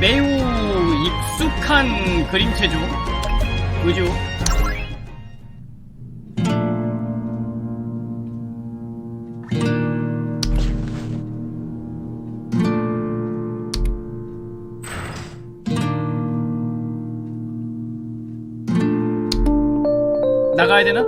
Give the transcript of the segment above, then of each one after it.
매우 익숙한 그림체죠. 그죠? 나가야 되나?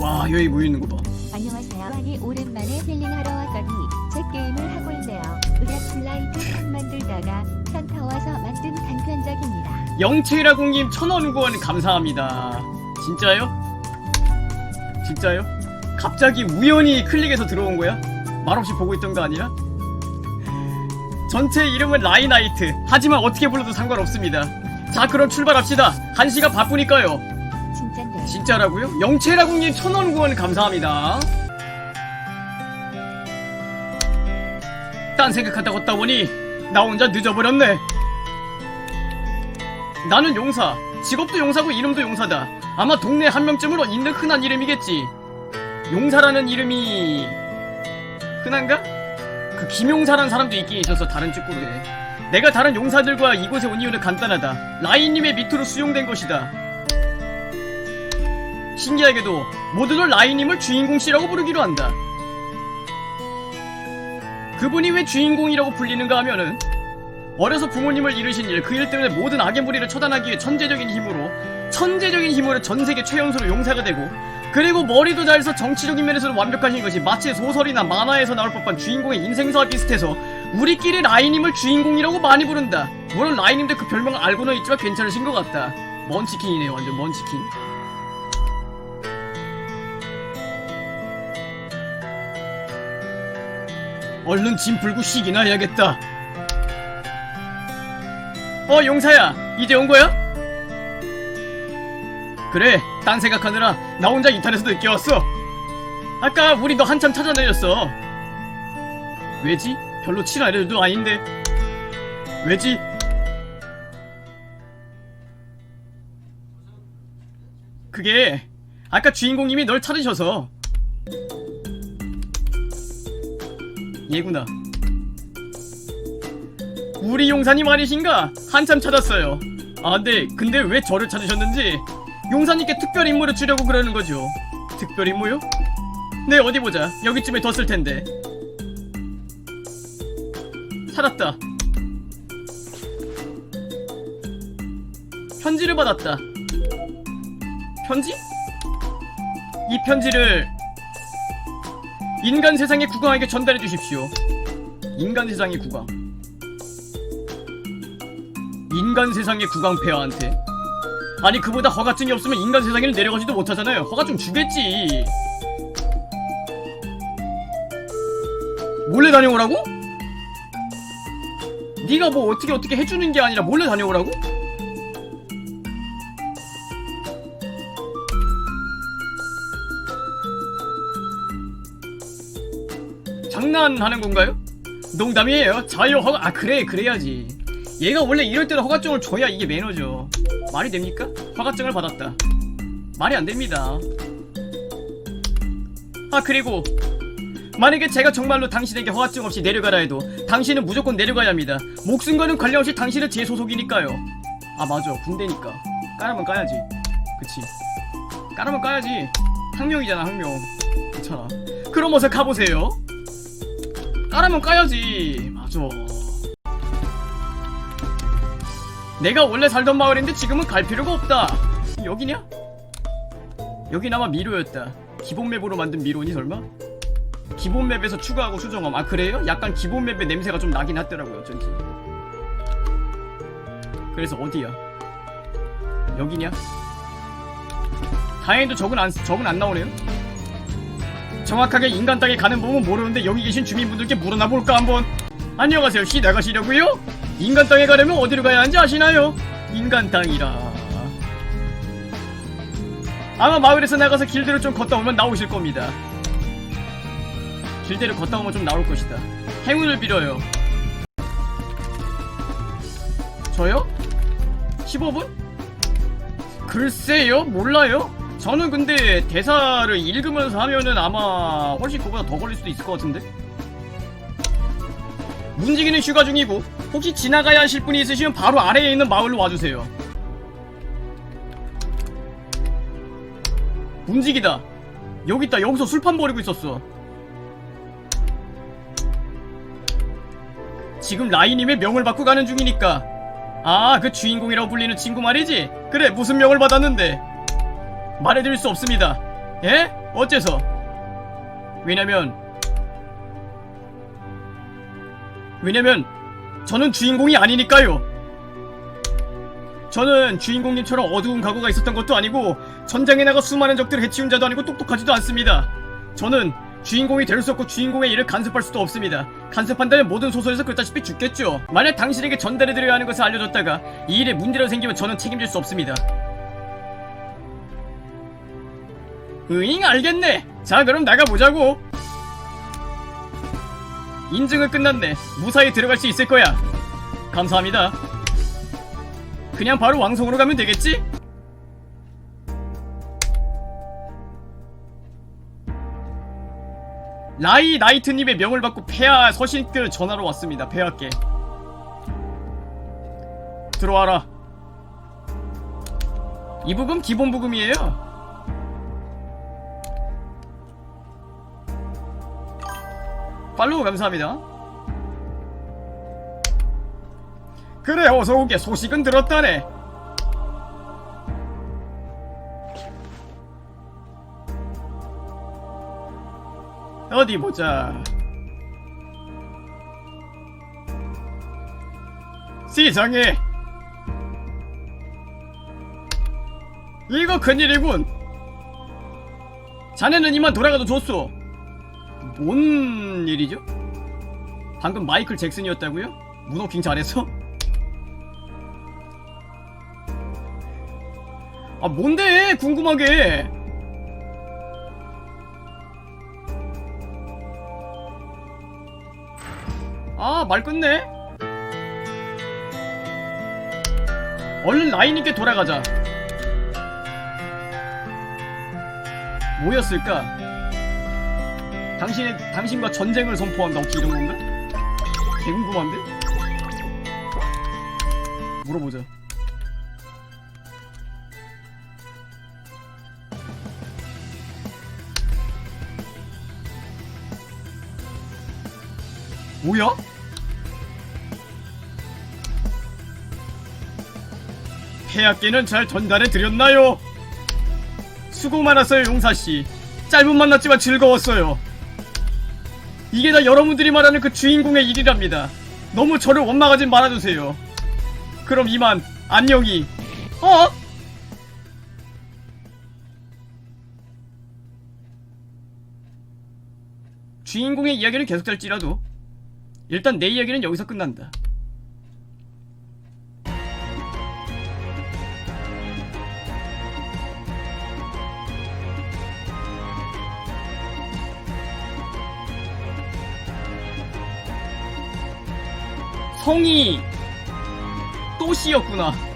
와 여기 모이는 거 봐. 안녕하세요. 아니 오랜만에 힐링하러 왔더니 제 게임을 하고 있네요. 의뢰 플라이트 판 만들다가 현타 와서 만든 단편작입니다. 영채라공님 천원 후원 감사합니다. 진짜요? 진짜요? 갑자기 우연히 클릭해서 들어온 거야? 말없이 보고 있던 거 아니야? 전체 이름은 라이나이트. 하지만 어떻게 불러도 상관없습니다. 자, 그럼 출발합시다. 한시가 바쁘니까요. 진짠데. 진짜라고요? 영채라공님 천원 후원 감사합니다. 딴 생각하다 걷다 보니 나 혼자 늦어버렸네. 나는 용사. 직업도 용사고 이름도 용사다. 아마 동네 한 명쯤으로 있는 흔한 이름이겠지. 용사라는 이름이 흔한가? 그 김용사라는 사람도 있긴 있어서 다른 직구로에. 내가 다른 용사들과 이곳에 온 이유는 간단하다. 라인님의 밑으로 수용된 것이다. 신기하게도 모두들 라이님을 주인공 씨라고 부르기로 한다. 그분이 왜 주인공이라고 불리는가 하면은 어려서 부모님을 잃으신 일, 그 일 때문에 모든 악의 무리를 처단하기 위해 천재적인 힘으로 천재적인 힘으로 전 세계 최연소로 용사가 되고 그리고 머리도 잘써 정치적인 면에서도 완벽하신 것이 마치 소설이나 만화에서 나올 법한 주인공의 인생사와 비슷해서 우리끼리 라이님을 주인공이라고 많이 부른다. 물론 라이님도 그 별명을 알고는 있지만 괜찮으신 것 같다. 먼치킨이네요, 완전 먼치킨. 얼른 짐 풀고 쉬기나 해야겠다. 어, 용사야. 이제 온 거야? 그래, 딴 생각하느라 나 혼자 이탈해서 늦게 왔어. 아까 우리 너 한참 찾아다녔어. 왜지? 별로 친한 애들도 아닌데. 왜지? 그게 아까 주인공님이 널 찾으셔서 얘구나. 우리 용사님 아니신가? 한참 찾았어요. 아, 네. 근데 왜 저를 찾으셨는지 용사님께 특별 임무를 주려고 그러는 거죠. 특별 임무요? 네, 어디 보자. 여기쯤에 뒀을 텐데. 찾았다. 편지를 받았다. 편지? 이 편지를 인간 세상의 국왕에게 전달해 주십시오. 인간 세상의 국왕. 인간 세상의 국왕 폐하한테. 아니 그보다 허가증이 없으면 인간 세상에는 내려가지도 못하잖아요. 허가증 주겠지. 몰래 다녀오라고? 네가 뭐 어떻게 어떻게 해주는 게 아니라 몰래 다녀오라고? 장난하는 건가요? 농담이에요. 자유 허가 아 그래 그래야지. 얘가 원래 이럴 때는 허가증을 줘야 이게 매너죠. 말이 됩니까? 허가증을 받았다. 말이 안 됩니다. 아 그리고 만약에 제가 정말로 당신에게 허가증 없이 내려가라 해도 당신은 무조건 내려가야 합니다. 목숨과는 관련없이 당신은 제 소속이니까요. 아 맞아 군대니까 까라면 까야지. 그치. 까라면 까야지. 항명이잖아 항명. 괜찮아. 그럼 어서 가보세요. 까라면 까야지. 맞아. 내가 원래 살던 마을인데 지금은 갈 필요가 없다. 여기냐? 여긴 아마 미로였다. 기본 맵으로 만든 미로니 설마? 기본 맵에서 추가하고 수정함. 아 그래요? 약간 기본 맵의 냄새가 좀 나긴 하더라고요. 어쩐지. 그래서 어디야? 여기냐? 다행히도 적은 안 적은 안 나오네요. 정확하게 인간 땅에 가는 법은 모르는데 여기 계신 주민분들께 물어나 볼까 한번. 안녕하세요. 시 나가시려고요? 인간 땅에 가려면 어디로 가야 하는지 아시나요? 인간 땅이라. 아마 마을에서 나가서 길대로 좀 걷다 오면 나오실 겁니다. 길대로 걷다 오면 좀 나올 것이다. 행운을 빌어요. 저요? 15분? 글쎄요? 몰라요? 저는 근데 대사를 읽으면서 하면은 아마 훨씬 그보다 더 걸릴 수도 있을 것 같은데? 문지기는 휴가 중이고 혹시 지나가야 하실 분이 있으시면 바로 아래에 있는 마을로 와주세요. 문지기다. 여기 있다. 여기서 술판 버리고 있었어. 지금 라이님의 명을 받고 가는 중이니까. 아, 그 주인공이라고 불리는 친구 말이지? 그래, 무슨 명을 받았는데? 말해드릴 수 없습니다. 예? 어째서? 왜냐면, 왜냐면, 저는 주인공이 아니니까요. 저는 주인공님처럼 어두운 각오가 있었던 것도 아니고, 전장에 나가 수많은 적들을 해치운 자도 아니고 똑똑하지도 않습니다. 저는 주인공이 될 수 없고 주인공의 일을 간섭할 수도 없습니다. 간섭한다면 모든 소설에서 그렇다시피 죽겠죠. 만약 당신에게 전달해드려야 하는 것을 알려줬다가 이 일에 문제라도 생기면 저는 책임질 수 없습니다. 으잉 알겠네. 자 그럼 나가보자고. 인증은 끝났네. 무사히 들어갈 수 있을 거야. 감사합니다. 그냥 바로 왕성으로 가면 되겠지? 라이 나이트님의 명을 받고 폐하 서신들 전화로 왔습니다. 폐하께. 들어와라. 이 부금 기본 부금이에요. 팔로우 감사합니다. 그래 어서 오게 소식은 들었다네. 어디 보자. 세상에. 이거 큰일이군. 자네는 이만 돌아가도 좋소. 뭔 일이죠? 방금 마이클 잭슨이었다고요? 문호킹 잘했어? 아 뭔데 궁금하게 아 말 끝내 얼른 라인님께 돌아가자 뭐였을까 당신의 당신과 전쟁을 선포한다 혹시 이런 건가? 개 궁금한데? 물어보자. 뭐야? 폐하께는 잘 전달해 드렸나요? 수고 많았어요 용사씨 짧은 만났지만 즐거웠어요 이게 다 여러분들이 말하는 그 주인공의 일이랍니다. 너무 저를 원망하지 말아주세요. 그럼 이만 안녕히. 어? 주인공의 이야기는 계속될지라도 일단 내 이야기는 여기서 끝난다. 성이 또씨였구나.